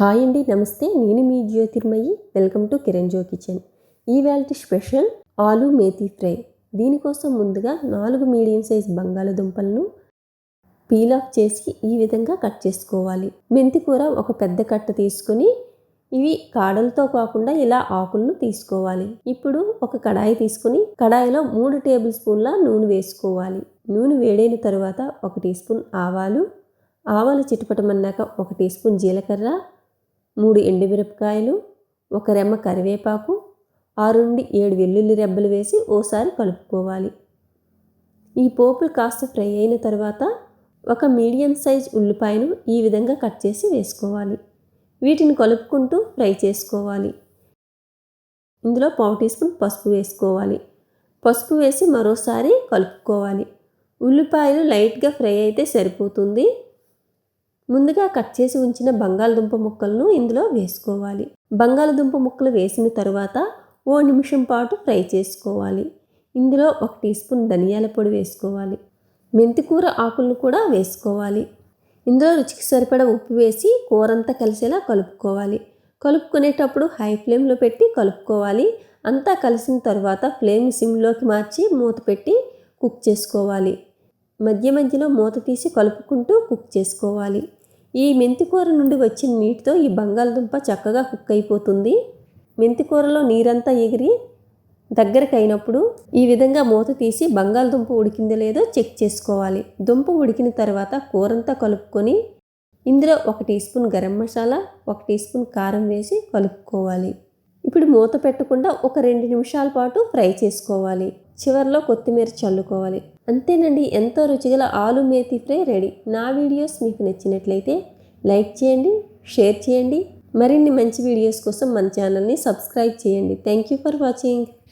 Hi అండి నమస్తే. నేను మీ జ్యోతిర్మయి. వెల్కమ్ టు కిరణ్జో కిచెన్. ఈవేళ స్పెషల్ ఆలు మేతి ఫ్రై. దీనికోసం ముందుగా నాలుగు మీడియం సైజ్ బంగాళదుంపలను పీల్ ఆఫ్ చేసి ఈ విధంగా కట్ చేసుకోవాలి. మెంతికూర ఒక పెద్ద కట్ట తీసుకొని ఇవి కాడలతో కాకుండా ఇలా ఆకులను తీసుకోవాలి. ఇప్పుడు ఒక కడాయి తీసుకుని కడాయిలో మూడు టేబుల్ స్పూన్ల నూనె వేసుకోవాలి. నూనె వేడైన తర్వాత ఒక టీ స్పూన్ ఆవాలు. ఆవాలు చిటపటమన్నాక ఒక టీ స్పూన్ జీలకర్ర. మూడు ఎండుమిరపకాయలు ఒక రెమ్మ కరివేపాకు ఆరు నుండి ఏడు వెల్లుల్లి రెబ్బలు వేసి ఓసారి కలుపుకోవాలి. ఈ పోపులు కాస్త ఫ్రై అయిన తర్వాత ఒక మీడియం సైజ్ ఉల్లిపాయను ఈ విధంగా కట్ చేసి వేసుకోవాలి. వీటిని కలుపుకుంటూ ఫ్రై చేసుకోవాలి. ఇందులో పావు టీ స్పూన్ పసుపు వేసుకోవాలి. పసుపు వేసి మరోసారి కలుపుకోవాలి. ఉల్లిపాయలు లైట్గా ఫ్రై అయితే సరిపోతుంది. ముందుగా కట్ చేసి ఉంచిన బంగాళదుంప ముక్కలను ఇందులో వేసుకోవాలి. బంగాళదుంప ముక్కలు వేసిన తర్వాత ఓ నిమిషం పాటు ఫ్రై చేసుకోవాలి. ఇందులో ఒక టీ స్పూన్ ధనియాల పొడి వేసుకోవాలి. మెంతికూర ఆకులను కూడా వేసుకోవాలి. ఇందులో రుచికి సరిపడ ఉప్పు వేసి కూరంతా కలిసేలా కలుపుకోవాలి. కలుపుకునేటప్పుడు హై ఫ్లేమ్లో పెట్టి కలుపుకోవాలి. అంతా కలిసిన తర్వాత ఫ్లేమ్ సిమ్లోకి మార్చి మూత పెట్టి కుక్ చేసుకోవాలి. మధ్య మధ్యలో మూత తీసి కలుపుకుంటూ కుక్ చేసుకోవాలి. ఈ మెంతికూర నుండి వచ్చిన నీటితో ఈ బంగాళదుంప చక్కగా కుక్ అయిపోతుంది. మెంతికూరలో నీరంతా ఎగిరి దగ్గరికి అయినప్పుడు ఈ విధంగా మూత తీసి బంగాళదుంప ఉడికిందో లేదో చెక్ చేసుకోవాలి. దుంప ఉడికిన తర్వాత కూరంతా కలుపుకొని ఇందులో ఒక టీ స్పూన్ గరం మసాలా ఒక టీ స్పూన్ కారం వేసి కలుపుకోవాలి. ఇప్పుడు మూత పెట్టకుండా ఒక రెండు నిమిషాల పాటు ఫ్రై చేసుకోవాలి. చివరిలో కొత్తిమీర చల్లుకోవాలి. అంతేనండి ఎంతో రుచిగల ఆలు మేతి ఫ్రై రెడీ. నా వీడియోస్ మీకు నచ్చినట్లయితే లైక్ చేయండి షేర్ చేయండి. మరిన్ని మంచి వీడియోస్ కోసం మన ఛానల్ని సబ్స్క్రైబ్ చేయండి. Thank you for watching.